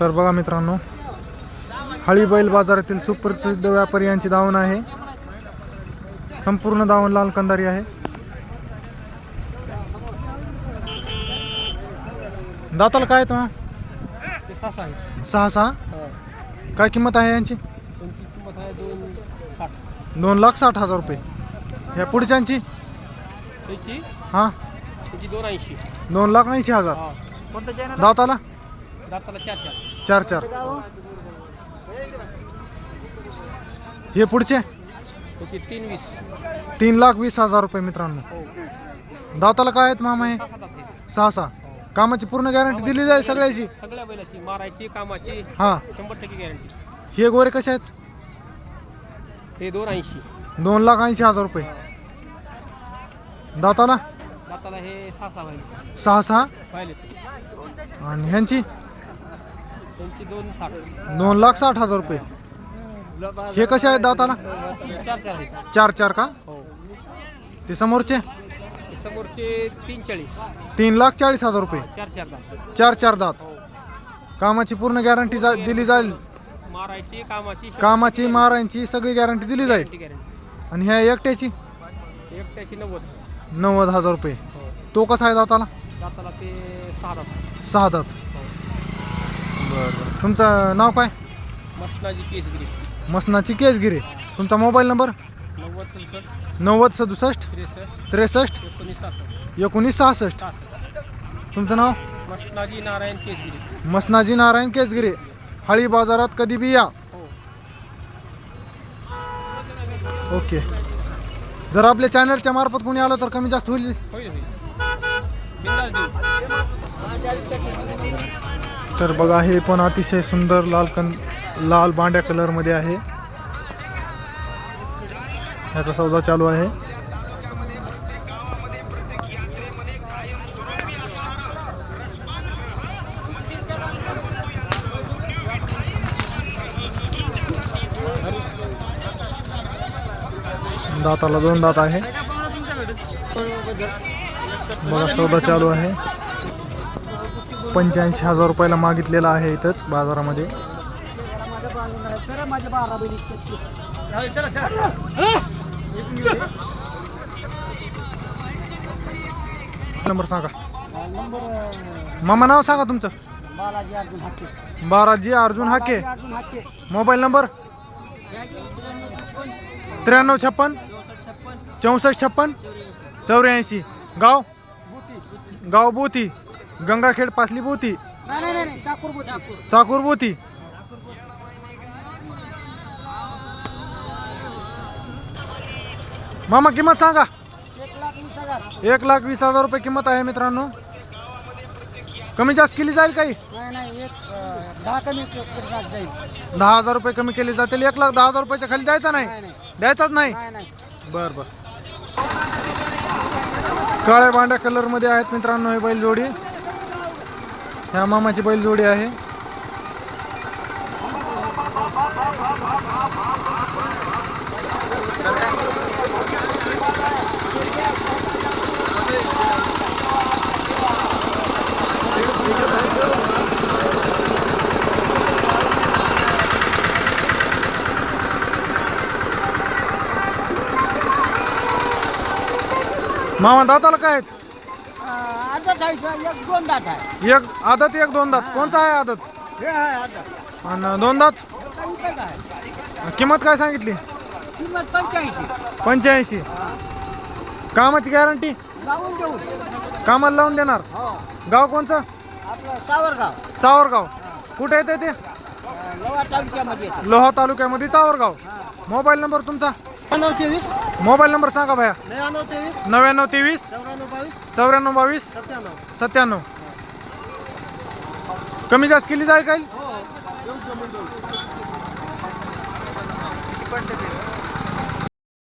तर बघा मित्रांनो हळी बैल बाजारातील सुप्रसिद्ध व्यापारी यांची दावण आहे. संपूर्ण दावण लाल कंदारी आहे. दाताला काय आहेत मग? ते सहा सहा? काय किंमत आहे यांची? दोन लाख साठ हजार रुपये. ह्या पुढच्यांची? हां? दोन ऐंशी. दोन लाख ऐंशी हजार. हा. दाताला? दाताला चार चार. चार चार. हे पुढचे? तीन वीस. तीन लाख वीस हजार रुपये मित्रांनो. हो. दाताला काय आहेत मामा हे? सहा. सहा कामाची पूर्ण गॅरंटी दिली जाईल सगळ्याची? सगळ्या बैलाची मारायची कामाची. हां. शंभर टक्के गॅरंटी हे गोरे कसे आहेत? ते दोन ऐंशी. दोन लाख ऐंशी हजार रुपये. दाताला? दाताला हे सहा सहा सहा सहा. आणि ह्यांची? त्यांची दोन साठ. दोन लाख साठ हजार रुपये. हे कसे आहेत दाताला? चार चार आहेत. चार चार का? हो. ते समोरचे? समोरचे तीन चाळीस. तीन लाख चाळीस हजार रुपये. चार चार दात. चार चार दात. हो. कामाची पूर्ण गॅरंटी जा दिली जाईल. मारायची कामाची कामाची मारायची सगळी गॅरंटी दिली जाईल. गॅरंटी. आणि ह्या एकट्याची? एकट्याची नव्वद. नव्वद हजार रुपये. हो. तो कसा आहे दाताला? दाताला ते सहा दात. सहा दात. बरं तुमचं नाव काय? मसनाची केसगिरी. मसनाची केसगिरी. तुमचा मोबाईल नंबर? नव्वद सदुसष्ट. नव्वद सदुसष्ट. त्रेसष्ट. त्रेसष्ट. एकोणीस सहासष्ट. एकोणीस सहासष्ट. सहासष्ट. तुमचं नाव? मसनाजी नारायण केसगिरी. मसनाजी नारायण केसगिरी. हळी बाजारात कधी बी या हो. ओके. जर आपल्या चॅनलच्या मार्फत कोणी आलं तर कमी जास्त होईल. होईल होईल. बिंदास देऊ. तर बघा, हे पण अतिशय सुंदर लाल कन, लाल बांड्या कलरमध्ये आहे. ह्याचा सौदा चालू आहे. दाताला दोन दात आहे. बघा, सौदा चालू आहे. पंच्याऐंशी हजार रुपयाला मागितलेला आहे इथंच बाजारामध्ये. नंबर सांगा. मामा नाव सांगा तुमचं. Balaji Arjun Hake. Balaji Arjun Hake mobile number? त्र्याण्णव छप्पन चौसष्ट छप्पन चौऱ्याऐंशी. गाव? गाव बोथी गंगाखेड पासली बोथी नाही नाही नाही चाकूर चाकूर चाकूर बोथी मामा किंमत सांगा. एक लाख वीस हजार. एक लाख वीस हजार रुपये किंमत आहे मित्रांनो. कमी जास्त केली जाईल काही? नाही नाही एक अं, दहा कमी क- करण्यात जाईल. दहा हजार रुपये कमी केले जातील. एक लाख दहा हजार रुपयाच्या खाली द्यायचा नाही? नाही नाही. द्यायचाच नाही? नाही नाही. बर बर. काळ्या बांड्या कलरमध्ये आहेत मित्रांनो हे बैलजोडी. ह्या मामाची बैलजोडी आहे. मामा दाताला काय आहेत? आदत आहे एक दोन दात आहे. एक आदत एक दोन दात. कोणचा आहे आदत? हे आहे आदत. आणि दोन दात? आहे. किंमत काय सांगितली? किंमत पंच्याऐंशी. पंच्याऐंशी. कामाची गॅरंटी? लावून देऊ. कामाला लावून देणार. हो. गाव कोणचं? आपलं सावरगाव. चावरगाव कुठे येते ते? अं, लोहा तालुक्यामध्ये येतं. लोहा तालुक्यामध्ये चावरगाव. मोबाईल नंबर तुमचा? नऊ तेवीस. मोबाईल नंबर सांगा भया. नव्याण्णव तेवीस. नव्याण्णव तेवीस. चौऱ्याण्णव बावीस. चौऱ्याण्णव बावीस. सत्त्याण्णव. सत्त्याण्णव. कमी जास्त केली जाईल काही हो. देऊ जमून देऊ